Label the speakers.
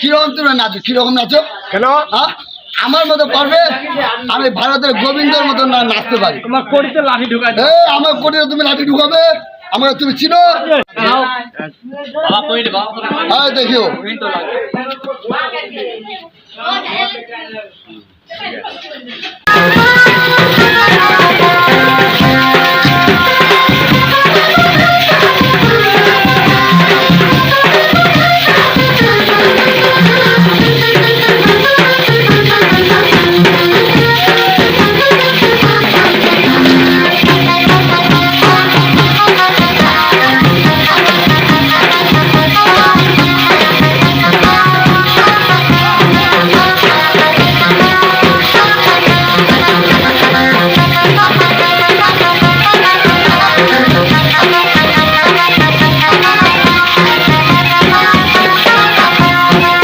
Speaker 1: কীরকম তুমি নাচো? কীরকম নাচো?
Speaker 2: কেন?
Speaker 1: হ্যাঁ? আমার মতো পারবে আমি ভারতের গোবিন্দর মতো নাচতে পারি।
Speaker 2: তোমার লাঠি
Speaker 1: আমার কোটিতে তুমি লাঠি ঢুকাবে আমাকে তুমি চিনো? হ্যাঁ দেখিও।